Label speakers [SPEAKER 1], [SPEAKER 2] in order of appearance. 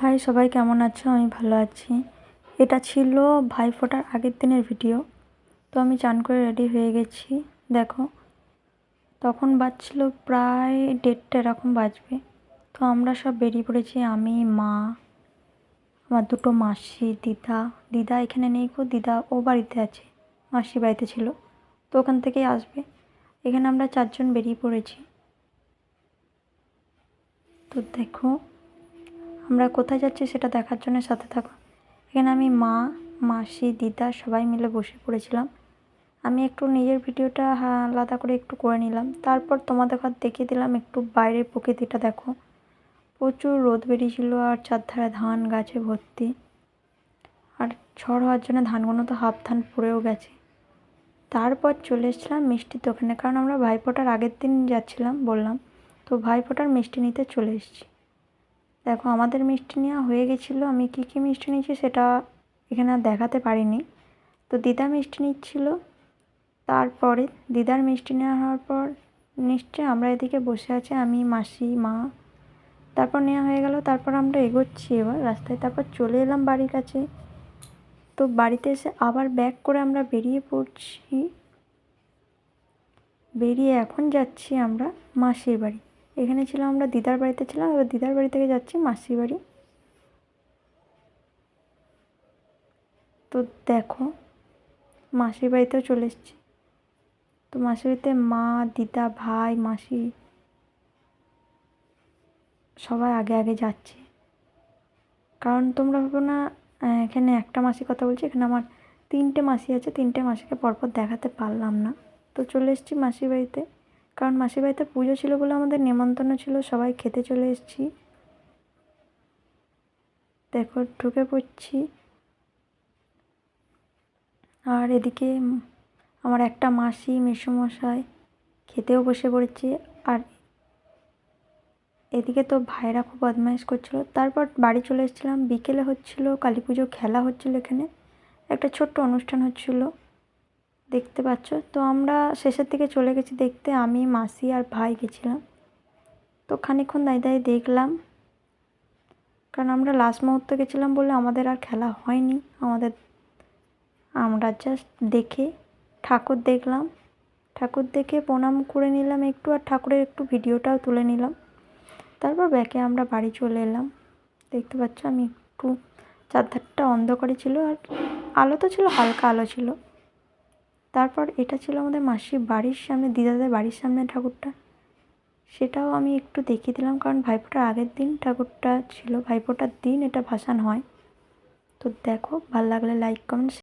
[SPEAKER 1] High, সবাই কেমন আছো? আমি ভালো আছি। এটা ছিল ভাইফোঁটার আগের দিনের ভিডিও। তো আমি চান করে রেডি হয়ে গেছি। দেখো, তখন বাজছিল প্রায় দেড়টা, এরকম বাজবে। তো আমরা সব বেরিয়ে পড়েছি, আমি, মা, আমার দুটো মাসি, দিদা। দিদা এখানে নেই গো, দিদা ও বাড়িতে আছে, মাসি বাড়িতে ছিল। তো ওখান থেকেই আসবে। এখানে আমরা চারজন বেরিয়ে পড়েছি। তো দেখো আমরা কোথায় যাচ্ছি সেটা দেখার জন্য সাথে থাকো। এখানে আমি মা, মাসি, দিদা সবাই মিলে বসে পড়েছিলাম। আমি একটু নিজের ভিডিওটা আলাদা করে একটু করে নিলাম। তারপর তোমাদের ঘর দেখিয়ে দিলাম একটু বাইরের প্রকৃতিটা দেখো। প্রচুর রোদ বেরিয়েছিল আর চারধারে ধান গাছে ভর্তি। আর ঝড় হওয়ার জন্য ধানগুলো তো হাফ ধান পড়েও গেছে। তারপর চলে এসেছিলাম মিষ্টির দোকানে। কারণ আমরা ভাইফোঁটার আগের দিন যাচ্ছিলাম, বললাম, তো ভাইফোঁটার মিষ্টি নিতে চলে এসেছি। দেখো, আমাদের মিষ্টি নেওয়া হয়ে গেছিল। আমি কী কী মিষ্টি নিয়েছি সেটা এখানে আর দেখাতে পারিনি। তো দিদা মিষ্টি নিচ্ছিল। তারপরে দিদার মিষ্টি নেওয়া হওয়ার পর নিশ্চয় আমরা এদিকে বসে আছি, আমি, মাসি, মা। তারপর নেওয়া হয়ে গেল, তারপর আমরা এগোচ্ছি এবার রাস্তায়। তারপর চলে এলাম বাড়ির কাছে। তো বাড়িতে এসে আবার ব্যাক করে আমরা বেরিয়ে পড়ছি। বেরিয়ে এখন যাচ্ছি আমরা মাসির বাড়ি। এখানে ছিলাম আমরা দিদার বাড়িতে ছিলাম, এবার দিদার বাড়ি থেকে যাচ্ছি মাসির বাড়ি। তো দেখো, মাসির বাড়িতেও চলে এসেছি। তো মাসির বাড়িতে মা, দিদা, ভাই, মাসি, সবাই আগে আগে যাচ্ছে। কারণ তোমরা ভাবো না এখানে একটা মাসি কথা বলছি, এখানে আমার তিনটে মাসি আছে, তিনটে মাসিকে পরপর দেখাতে পারলাম না। তো চলে এসেছি মাসির বাড়িতে। কারণ মাসির বাড়িতে পুজো ছিল বলে আমাদের নেমন্তন্ন ছিল, সবাই খেতে চলে এসেছি। দেখো, ঢুকে পড়ছি। আর এদিকে আমার একটা মাসি, মেসোমশাই, খেতেও বসে পড়েছে। আর এদিকে তো ভাইরা খুব বদমাইশ করছিল। তারপর বাড়ি চলে এসেছিলাম। বিকেলে হচ্ছিল কালী পুজো খেলা হচ্ছিল এখানে। একটা ছোট্ট অনুষ্ঠান হচ্ছিল। দেখতে পাচ্ছ। তো আমরা শেষের দিকে চলে গেছি দেখতে। আমি, মাসি আর ভাই গেছিলাম। তো খানিকক্ষণ দাঁড়িয়ে দাঁড়িয়ে দেখলাম। কারণ আমরা লাস্ট মুহূর্তে গেছিলাম বলে আমাদের আর খেলা হয়নি। আমাদের, আমরা জাস্ট দেখে ঠাকুর দেখলাম। ঠাকুর দেখে প্রণাম করে নিলাম একটু আর ঠাকুরের একটু ভিডিওটাও তুলে নিলাম। তারপর ব্যাকে আমরা বাড়ি চলে এলাম। দেখতে পাচ্ছ আমি একটু চারধারটা অন্ধকারে ছিল আর আলো তো ছিল, হালকা আলো ছিল। তারপর এটা ছিল আমাদের মাসির বাড়ির সামনে, দিদাদের বাড়ির সামনে ঠাকুরটা। সেটাও আমি একটু দেখিয়ে দিলাম, কারণ ভাইফোঁটার আগের দিন ঠাকুরটা ছিল, ভাইফোঁটার দিন এটা ভাসান হয়। তো দেখো, ভালো লাগলে লাইক কমেন্ট